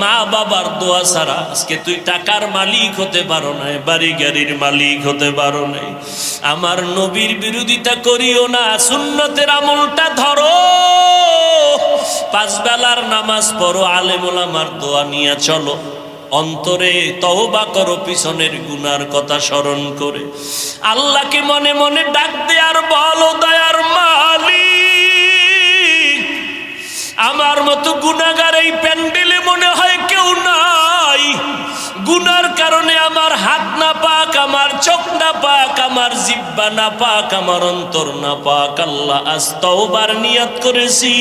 মা বাবার দোয়া ছাড়া আজকে তুই টাকার মালিক হতে পারো নাই, বাড়ি গাড়ির মালিক হতে পারো নাই। আমার নবীর বিরোধিতা করিও না, সুন্নতের আমলটা ধরো। পাঁচ বেলার নামাজ পড়ো আলেমুল আমার দোয়া নিয়ে চলো। অন্তরে তহবা করো, পিছনের গুনার কথা স্মরণ করে। আল্লাহকে মনে মনে ডাক দে আর বলো, দয়ার মালিক, আমার মতো গুনাগার এই প্যান্ডেলে মনে হয় কেউ নাই গুনার কারণে আমার হাত না পাক, আমার চোখ না পাক, আমার জিব্বা না পাক, আমার অন্তর না পাক, আল্লাহ আজ তওবার নিয়ত করেছি।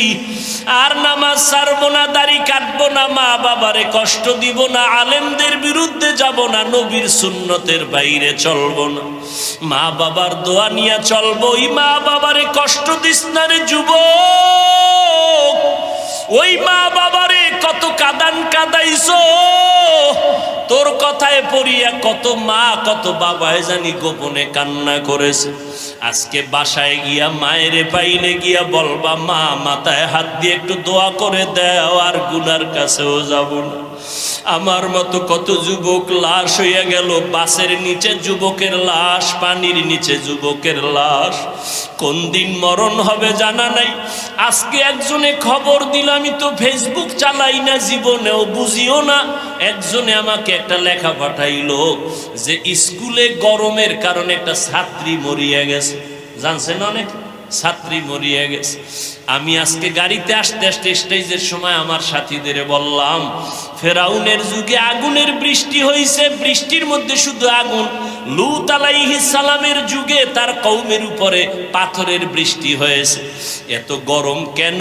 আর নামাজ ছাড়বো না, দাড়ি কাটবো না, মা বাবারে কষ্ট দিব না, আলেমদের বিরুদ্ধে যাব না, নবীর সুন্নতের বাইরে চলবো না। মা বাবার দোয়া নিয়ে চলবো, ওই মা বাবারে কষ্ট দিস না রে যুবক। ওই মা বাবারে কত কাদান কাদাইছো। কথায় পড়িয়া কত মা, কত বাবায় জানি গোপনে কান্না করেছে। আজকে বাসায় গিয়া মায়ের পাইলে গিয়া বলবা, মা, মাথায় হাত দিয়ে একটু দোয়া করে দেও, আর গুনার কাছেও যাব না। আমার মতো কত যুবক লাশ হইয়া গেল। বাসের নিচে যুবকের লাশ, পানির নিচে যুবকের লাশ। কোন দিন মরণ হবে জানা নাই। আজকে একজনে খবর দিল, আমি তো ফেসবুক চালাই না জীবনেও, বুঝিও না। একজনে আমাকে একটা লেখা পাঠাইলো যে, স্কুলে গরমের কারণে একটা ছাত্রী মরিয়া গেছে। জানছেন অনেক? ছাত্রী মরিয়া গেছে। আমি আজকে গাড়িতে আসতে আসতে স্টেজের সময় আমার সাথীদের বললাম, ফেরাউনের যুগে আগুনের বৃষ্টি হয়েছে বৃষ্টির মধ্যে শুধু আগুন। লুত সালামের যুগে তার কৌমের উপরে পাথরের বৃষ্টি হয়েছে। এত গরম কেন?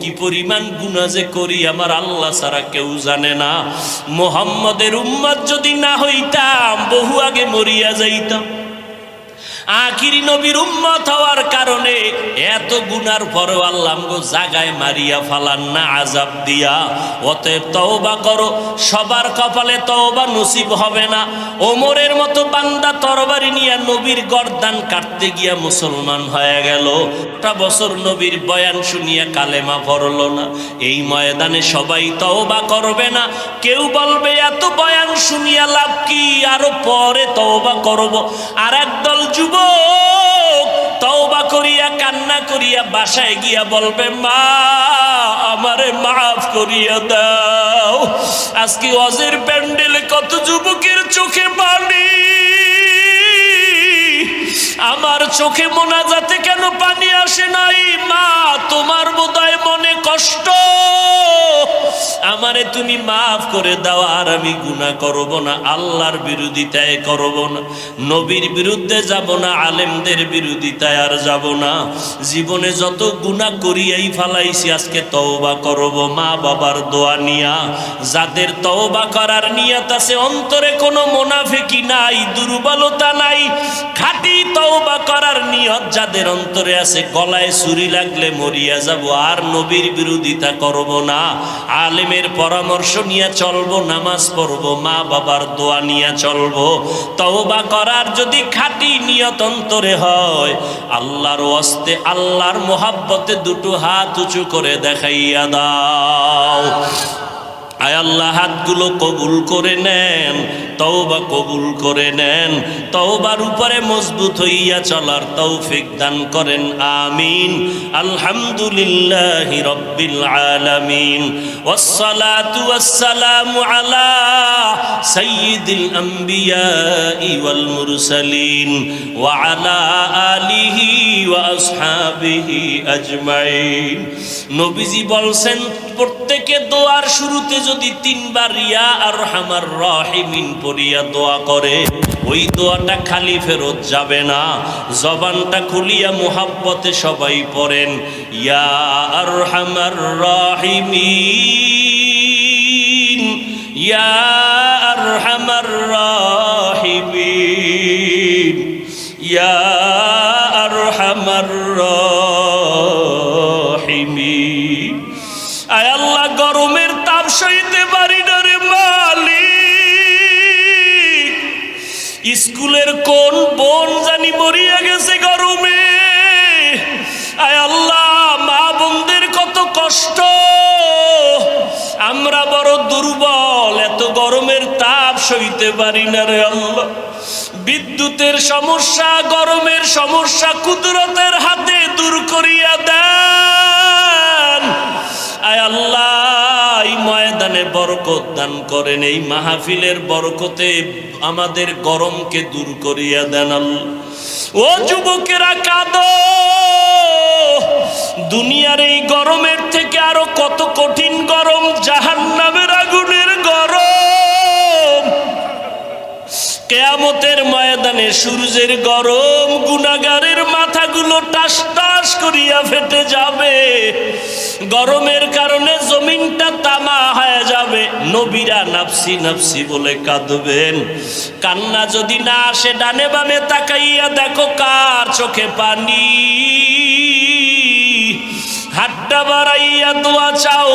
কি পরিমাণ গুণা যে করি আমার আল্লাহ ছাড়া কেউ জানে না। মোহাম্মদের উম্মত যদি না হইতাম, বহু আগে মরিয়া যাইতাম। আখিরি নবীর উম্মত হওয়ার কারণে এত গুনার পরেও আল্লাহ গো জাগায় মারিয়া ফালান না আজাব দিয়া। অতএব তওবা করো, সবার কপালে তওবা নসিব হবে না। ওমরের মতো বান্দা তরবারি নিয়ে নবীর গর্দান কাটতে গিয়া মুসলমান হয়ে গেল। একটা বছর নবীর বয়ান শুনিয়া কালেমা পড়ল না। এই ময়দানে সবাই তওবা করবে না। কেউ বলবে, এত বয়ান শুনিয়া লাভ কি? আরও পরে তওবা করব। আর একদল যুবক, তওবা করিয়া, কান্না করিয়া, বাসায় গিয়া বলবে, মা, আমারে মাফ করিয়া দাও। আজকে অজের প্যান্ডেলে, কত যুবকের চোখে পানি। আমার চোখে মোনাজাতে কেন পানি আসে নাই? মা, তোমার বোধহয় মনে কষ্ট। আমারে তুমি মাফ করে দাও, আর আমি গুনাহ করব না, আল্লাহর বিরোধিতায় করব না, নবীর বিরুদ্ধে যাব না, আলেমদের বিরোধিতায় আর যাব না। জীবনে যত গুনাহ করিয়াই ফালাইছি, আজকে তওবা করব, মা বাবার দোয়া নিয়া। যাদের তওবা করার নিয়ত আছে, অন্তরে কোনো মোনাফেকি নাই, দুর্বলতা নাই। খাঁটি তওবা করার নিয়ত যাদের অন্তরে আছে, গলায় ছুরি লাগলে মরিয়া যাব, আর নবীর বিরোধিতা করব না। আলেমের পরামর্শ নিয়ে চলবো, নামাজ পড়ব, মা বাবার দোয়া নিয়ে চলবো। তওবা করার যদি খাঁটি নিয়ত অন্তরে হয়, আল্লাহর ওয়াস্তে, আল্লাহর মোহাব্বতে দুটো হাত উঁচু করে দেখাইয়া দাও। আল্লাহ, হাতগুলো কবুল করে নেন, তওবা কবুল করে নেন, তওবার উপরে মজবুত হইয়া চলার তৌফিক দান করেন, আমিন। আলহামদুলিল্লাহ রব্বিল আলামিন। ওয়াসসালাতু ওয়াসসালামু আলা সাইয়্যিদিল আমবিয়াই ওয়াল মুরসালিন ওয়া আলা আলিহি ওয়া আসহাবিহি আজমাইন। নবীজি বলছেন প্রত্যেকে দোয়ার শুরুতে যদি তিনবার ইয়া আর হামার রহিমিন পড়িয়া দোয়া করে, ওই দোয়াটা খালি ফেরত যাবে না। জবানটা খুলিয়া মোহাব্বতে সবাই পড়েন, ইয়া আর হামার রহিমিন, ইয়া সইতে পারি না রে মালিক। স্কুলের কোন বোন জানি মরিয়া গেছে গরমে। আয় আল্লাহ, মা বোনদের কত কষ্ট। আমরা বড় দুর্বল, এত গরমের তাপ সইতে পারি না রে আল্লাহ। বিদ্যুতের সমস্যা, গরমের সমস্যা কুদরতের হাতে দূর করিয়া দেন ময়দানে বরকত দান করেন। এই মাহফিলের বরকতে আমাদের গরমকে দূর করিয়া দেন ও যুবকেরা, কাঁদো! দুনিয়ার এই গরমের থেকে আরও কত কঠিন গরম, জাহান্নামের আগুনের গরম। কেয়ামতের ময়দানে সূর্যের গরম গুনাগারের মাথাগুলো টাস টাস করিয়া ফেটে যাবে। গরমের কারণে হয়ে যাবে। নবীরা নাফসি নাফসি বলে কাঁদবেন। কান্না যদি না আসে, ডানে বামে তাকাইয়া দেখো কার চোখে পানি। হাট্টা বাড়াইয়া দোয়া চাও